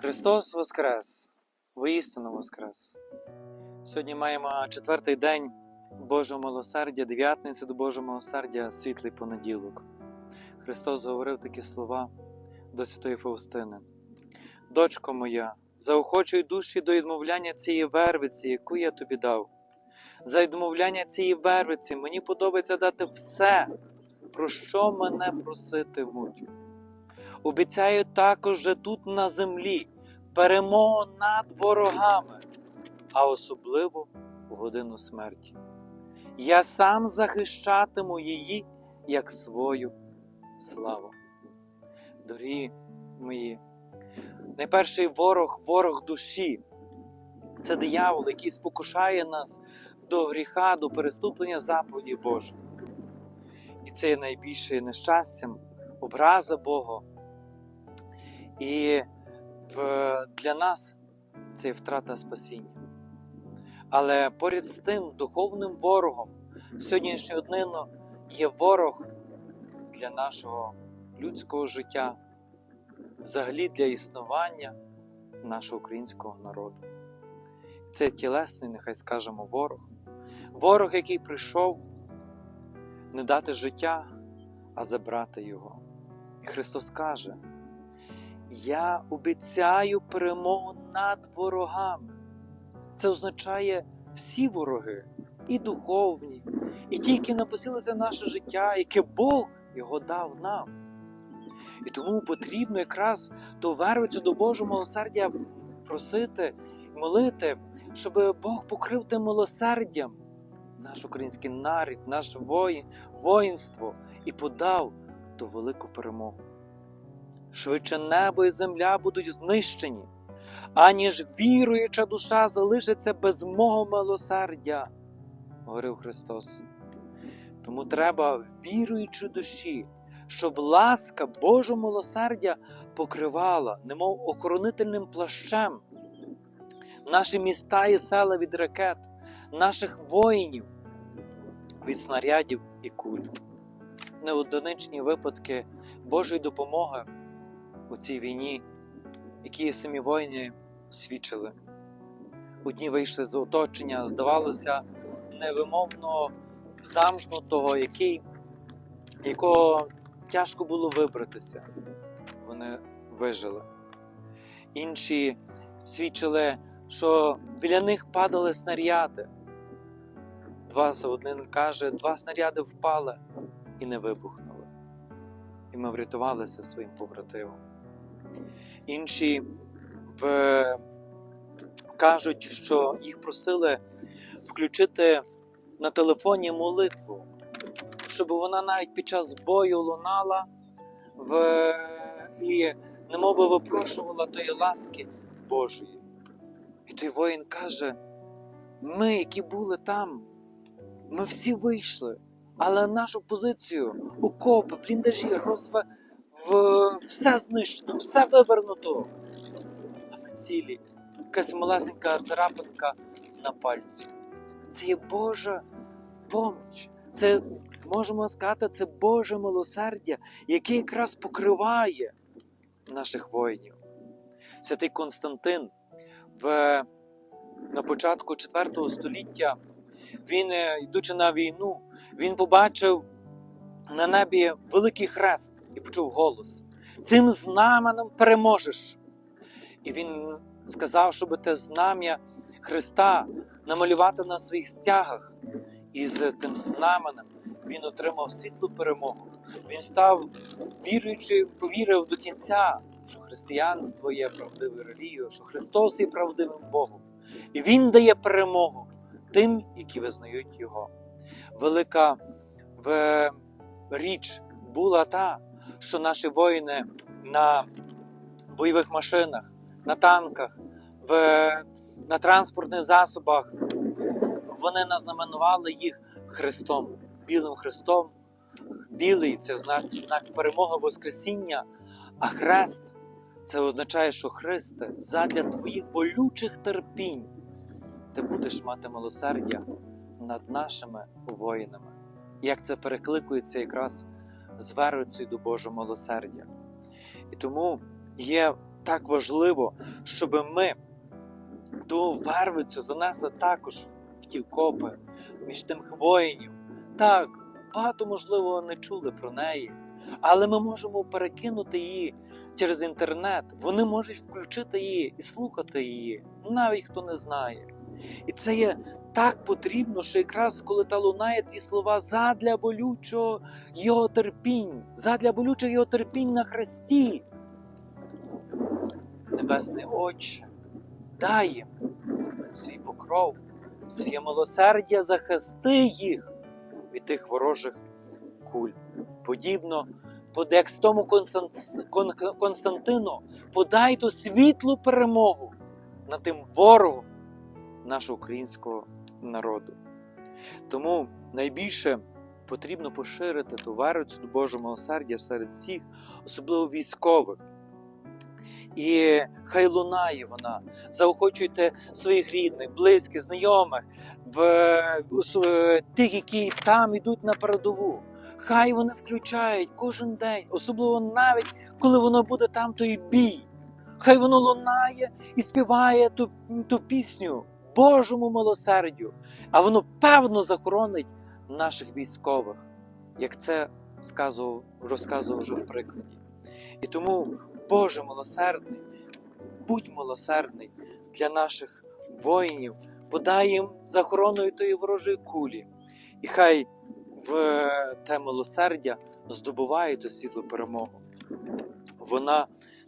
Христос Воскрес! Воістину Воскрес! Сьогодні маємо четвертий день Божого милосердя, дев'ятниця до Божого милосердя, світлий понеділок. Христос говорив такі слова до Святої Фаустини. Дочко моя, заохочуй душі до відмовляння цієї вервиці, яку я тобі дав. За відмовляння цієї вервиці мені подобається дати все, про що мене проситимуть. Обіцяю також тут на землі перемогу над ворогами, а особливо в годину смерті. Я сам захищатиму її як свою славу. Дорогі мої, найперший ворог ворог душі. Це диявол, який спокушає нас до гріха, до переступлення заповідей Божих. І це є найбільше нещастям, образа Бога. І для нас це втрата спасіння. Але поряд з тим духовним ворогом сьогоднішнього днину є ворог для нашого людського життя, взагалі для існування нашого українського народу. Це тілесний, нехай скажемо, ворог. Ворог, який прийшов не дати життя, а забрати його. І Христос каже: Я обіцяю перемогу над ворогами. Це означає всі вороги, і духовні, і ті, які напосилися наше життя, яке Бог його дав нам. І тому потрібно якраз ту вервицю до Божого милосердя просити, молити, щоб Бог покрив тим милосердям наш український нарід, наш воїн, воїнство і подав ту велику перемогу. Швидше небо і земля будуть знищені, аніж віруюча душа залишиться без мого милосердя, говорив Христос. Тому треба віруючи душі, щоб ласка Божого милосердя покривала, немов охоронительним плащем, наші міста і села від ракет, наших воїнів від снарядів і куль. Неодиничні випадки Божої допомоги у цій війні, які самі воїни свідчили. Одні вийшли з оточення, здавалося, невимовно замкнутого, який, якого тяжко було вибратися. Вони вижили. Інші свідчили, що біля них падали снаряди. Два один каже, два снаряди впали і не вибухнули. І ми врятувалися своїм побратимом. Інші в... кажуть, що їх просили включити на телефоні молитву, щоб вона навіть під час бою лунала в... і немов випрошувала тої ласки Божої. І той воїн каже: ми, які були там, ми всі вийшли, але нашу позицію, окопи, бліндажі, розве... все знищено, все вивернуто. А цілі, якась малесенька царапинка на пальці. Це є Божа поміч. Це можемо сказати, це Боже милосердя, яке якраз покриває наших воїнів. Святий Константин в, на початку IV століття, він, е, йдучи на війну, він побачив на небі великий хрест і почув голос: Цим знаменем переможеш. І він сказав, щоб те знам'я Христа намалювати на своїх стягах. І з тим знаменем він отримав світлу перемогу. Він став віруючи, повірив до кінця, що християнство є правдивою релігією, що Христос є правдивим Богом. І Він дає перемогу тим, які визнають Його. Велика в... річ була та, що наші воїни на бойових машинах, на танках, в... на транспортних засобах вони назнаменували їх Христом, білим Христом. Білий це знак, знак перемоги Воскресіння, а хрест це означає, що Христе, задля твоїх болючих терпінь ти будеш мати милосердя над нашими воїнами. Як це перекликується якраз з верицею до Божого милосердя. І тому є так важливо, щоб ми ту вервицю занесли також в ті копи між тим воїнів. Так, багато, можливо, не чули про неї, але ми можемо перекинути її через інтернет. Вони можуть включити її і слухати її, навіть хто не знає. І це є так потрібно, що якраз коли та лунає ті слова задля болючого його терпінь, задля болючих його терпінь на хресті. Небесний Отче, дай їм свій покров, своє милосердя, захисти їх від тих ворожих куль. Подібно, под- як з тому Константину, подай ту світлу перемогу над тим ворогом нашого українського народу. Тому найбільше потрібно поширити ту верицю до Божого милосердя серед всіх, особливо військових. І хай лунає вона. Заохочуйте своїх рідних, близьких, знайомих, в тих, які там йдуть на передову. Хай вони включають кожен день, особливо навіть коли воно буде там той бій. Хай воно лунає і співає ту, ту пісню Божому милосердю, а воно певно захоронить наших військових, як це сказував, розказував вже в прикладі. І тому, Боже милосердний, будь милосердний для наших воїнів, подай їм захороною тої ворожої кулі, і хай в те милосердя здобуває ту світлу перемогу. Вона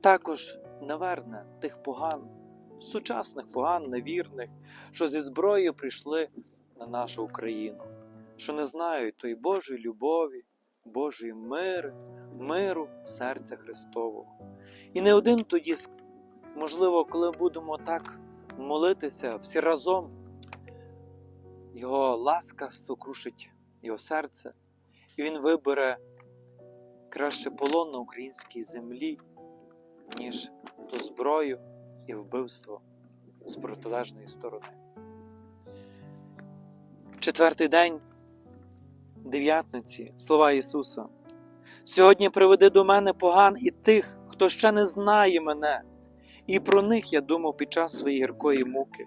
також наверне тих поган, сучасних поган, невірних, що зі зброєю прийшли на нашу Україну, що не знають тої Божої любові, Божої мири, миру серця Христового. І не один тоді, можливо, коли будемо так молитися всі разом, Його ласка сокрушить його серце, і він вибере краще полон на українській землі, ніж ту зброю і вбивство з протилежної сторони. Четвертий день дев'ятниці слова Ісуса. Сьогодні приведи до мене поган і тих, хто ще не знає мене, і про них я думав під час своєї гіркої муки.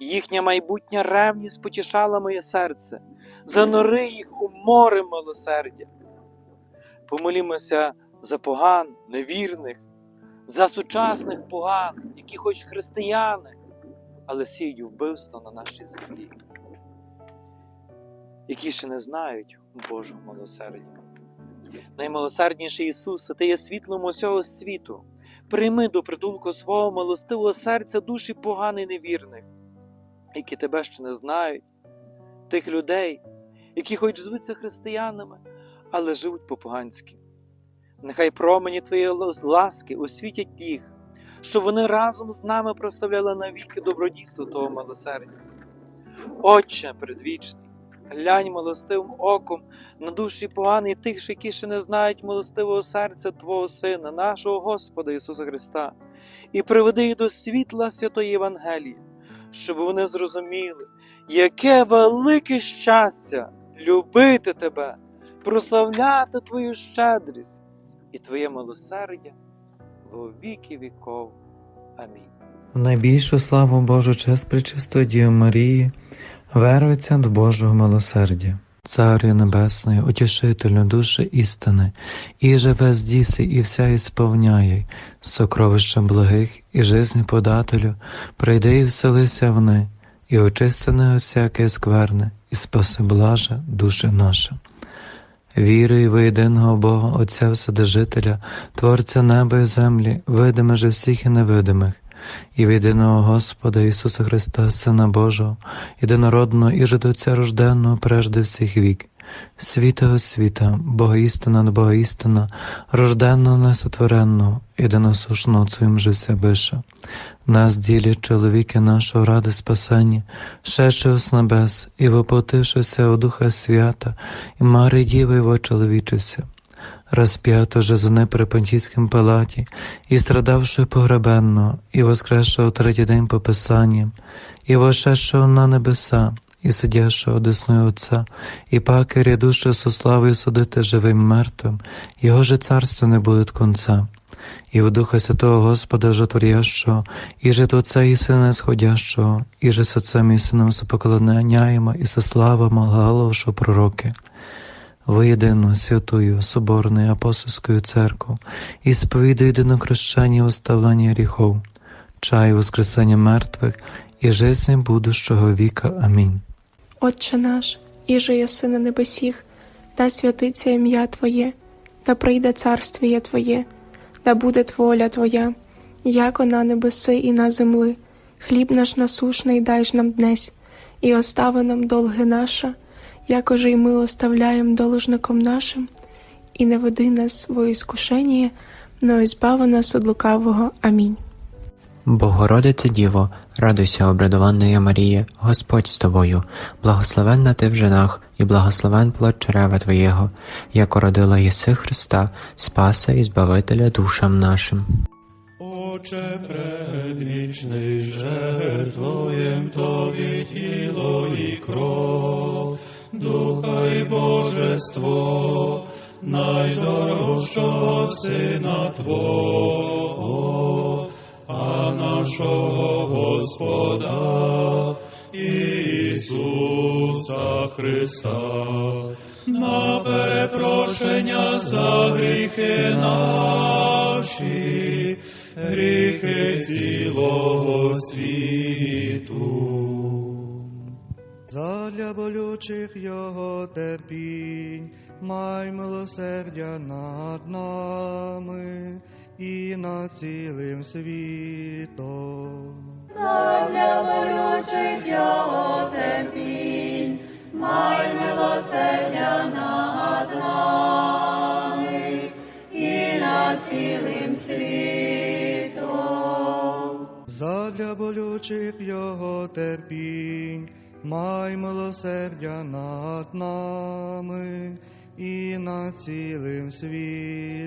Їхня майбутня ревність потішала моє серце, занори їх у море милосердя. Помолімося за поган, невірних, за сучасних поган, які хоч християни, але сіють вбивство на нашій землі, які ще не знають Божого милосердя. Наймилосердніший Ісусе, Ти є світлом усього світу. Прийми до притулку свого милостивого серця душі поганих невірних, які тебе ще не знають, тих людей, які хоч звуться християнами, але живуть по-поганськи. Нехай промені Твої ласки освітять їх, щоб вони разом з нами прославляли навіки добродійство Того милосердя. Отче предвічний, глянь милостивим оком на душі погані тих, які ще не знають милостивого серця Твого Сина, нашого Господа Ісуса Христа, і приведи їх до світла святої Євангелії, щоб вони зрозуміли, яке велике щастя любити Тебе, прославляти Твою щедрість і Твоє милосердя во віки віков. Амінь. В найбільшу славу Божу честь пречистої Діви Марії, верується до Божого милосердя. Царю Небесний, утішителю душі істини, і живе здіси, і вся ісповняє, сокровища благих і жизни подателю, прийди і вселися вни, і очисти не всяке скверне, і спаси блаже душі наша. Вірую в єдиного Бога, Отця Вседержителя, Творця неба і землі, видимих же всіх і невидимих, і в єдиного Господа Ісуса Христа, Сина Божого, єдинородного і жидоця рожденного прежде всіх вік, світа світа, Бога істина над Бога істина, рожденного несотвореного, єдиносушного Цоїм же вся биша. Нас ділять чоловіки нашого ради спасення, шедшого з небес, і воплотившися у Духа Свята, і Марії Діви його чоловічився. Розп'ято же за при Понтійським палаті, і страдавши погребенного, і воскресшого третій день по Писанням, і вошедшого на небеса, і сидящого одесною Отця, і паки рядущого со славою судити живим мертвим, його же царство не буде конца. і в Духа Святого Господа Жотворящого, і же Отця і Сина Сходящого, і же з Отцем і Сином сопоклоняємо, і со славами головшу пророки. Воєдину святую, соборною апостольською церкву, і сповіду єдино хрещення і оставлення гріхов, чай воскресення мертвих і жизнь будущого віка. Амінь. Отче наш, іже єси на небесіх, да святиться ім'я Твоє, да прийде царствіє Твоє, да буде воля Твоя, яко на небеси і на земли. Хліб наш насушний дай ж нам днесь, і остави нам долги наша, якоже й ми оставляєм должником нашим, і не веди нас во іскушення, но избави нас від лукавого. Амінь. Богородице Діво, радуйся, обрадованна Марія, Господь з тобою, благословенна ти в женах, і благословен плод чрева Твоєго, яко родила єси Христа, Спаса і Збавителя душам нашим. Отче предвічний, жертвуєм Тобі тіло і кров, духа і божество, найдорожчого Сина Твого, а нашого Господа Ісуса Христа, на перепрошення за гріхи наші, гріхи цілого світу. Задля болючих його терпінь, май милосердя над нами і над цілим світом. Задля болючих його терпінь, май милосердя над нами і над цілим світом. Задля болючих його терпінь, май милосердя над нами і над цілим світом.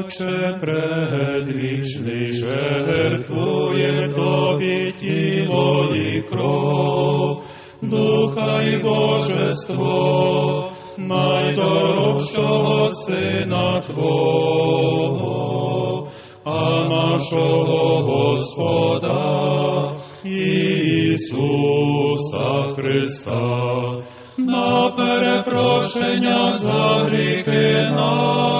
Отче предвічний, жертвує Тобі тіло і кров, духа і божество, найдорожчого Сина Твого, а нашого Господа Ісуса Христа, на перепрошення за гріхи наші,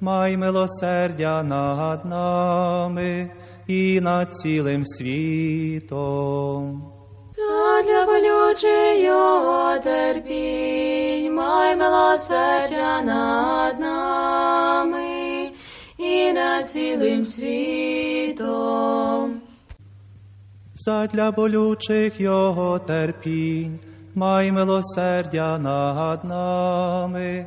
май милосердя над нами і над цілим світом. Задля болючих його терпінь, май милосердя над нами і над цілим світом. Задля болючих його терпінь, май милосердя над нами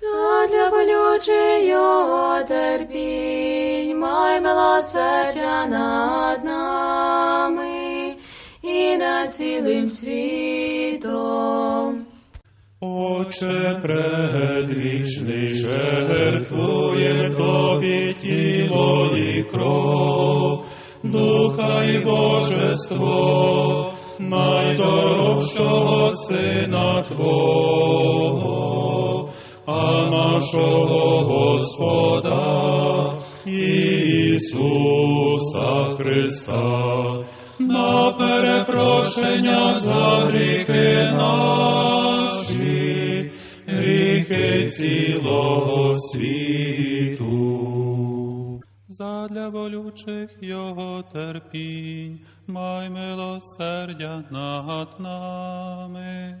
Задля болючих його терпінь, май милосердя над нами і над цілим світом. Отче предвічний, жертвує тобі тіло і кров, духа і божество, найдорожчого сина Твого, нашого Господа Ісуса Христа, на перепрошення за гріхи наші, гріхи цілого світу. Задля болючих його терпінь, май милосердя над нами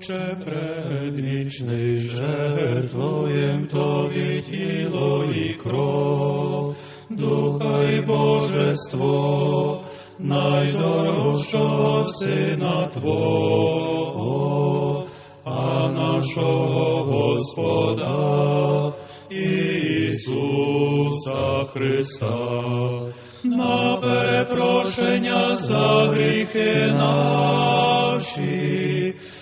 Отче предвічний, жертвуєм тобі тіло і кров, духа і божество, найдорожчого сина Твого, а нашого Господа Ісуса Христа, на перепрошення за гріхи наші,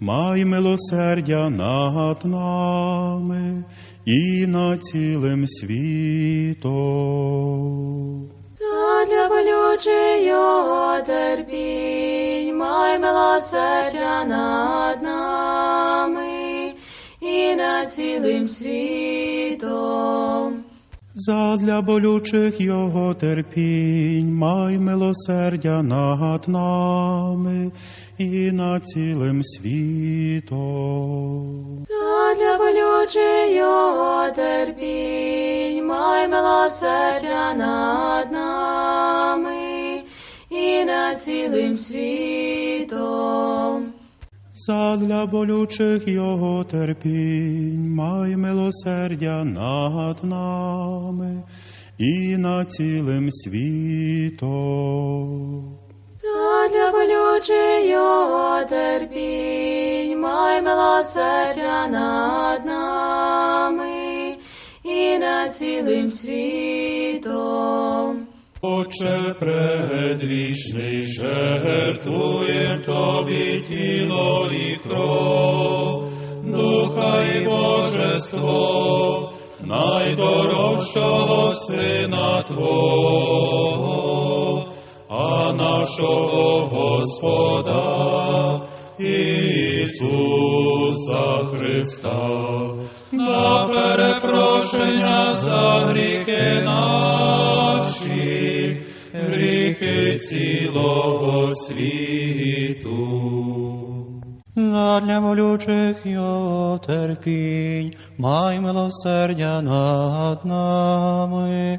май милосердя над нами і над цілим світом. Задля болючий його терпінь, май милосердя над нами і над цілим світом. Задля болючих його терпінь, май милосердя над нами і над цілим світом. Задля болючий його терпінь, май милосердя над нами і над цілим світом. Задля болючих його терпінь, май милосердя над нами і над цілим світом. Задля болючий терпінь, май милосердя над нами і над цілим світом. Отче предвічний, жертвує тобі тіло і кров, духа і божество, найдорожчого сина Твого, нашого Господа Ісуса Христа, на перепрошення за гріхи наші, гріхи цілого світу. Задля болючих його терпінь, май милосердя над нами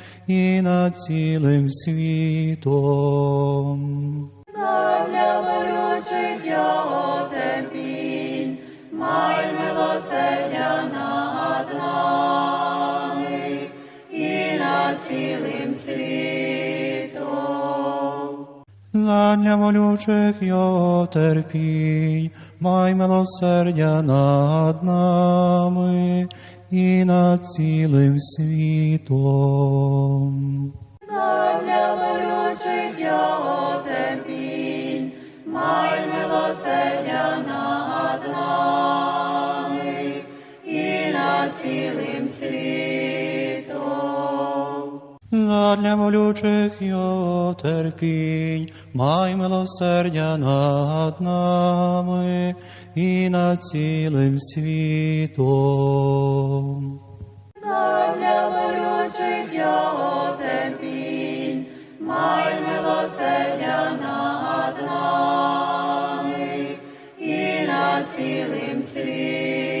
і над цілим світом. Задля болючих його терпінь, май милосердя над нами і над цілим світом. Задля болючих його терпінь, май милосердя над нами і над цілим світом. Задля болючих його отепінь, май милосердя над нами і над цілим Задля болючих його терпінь, май милосердя над нами і над цілим світом. Задля болючих його терпінь, май милосердя над нами і над цілим світом.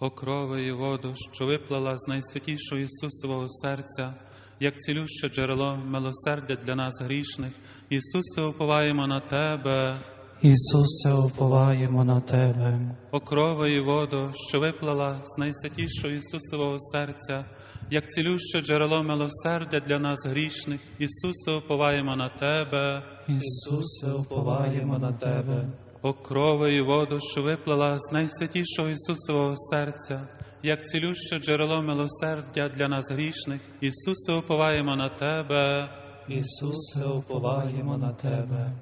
О крови і воду, що виплала з найсвятішого Ісусового серця, як цілюще джерело милосердя для нас грішних, Ісусе, уповаємо на Тебе. Ісусе, уповаємо на Тебе. О крови і воду, що виплала з найсвятішого Ісусового серця, як цілюще джерело милосердя для нас грішних, Ісусе, уповаємо на Тебе. Ісусе, уповаємо на Тебе. О і воду, що виплала з найсвятішого Ісусового серця, як цілюще джерело милосердя для нас грішних, Ісусе, уповаємо на Тебе. Ісусе, уповаємо на Тебе.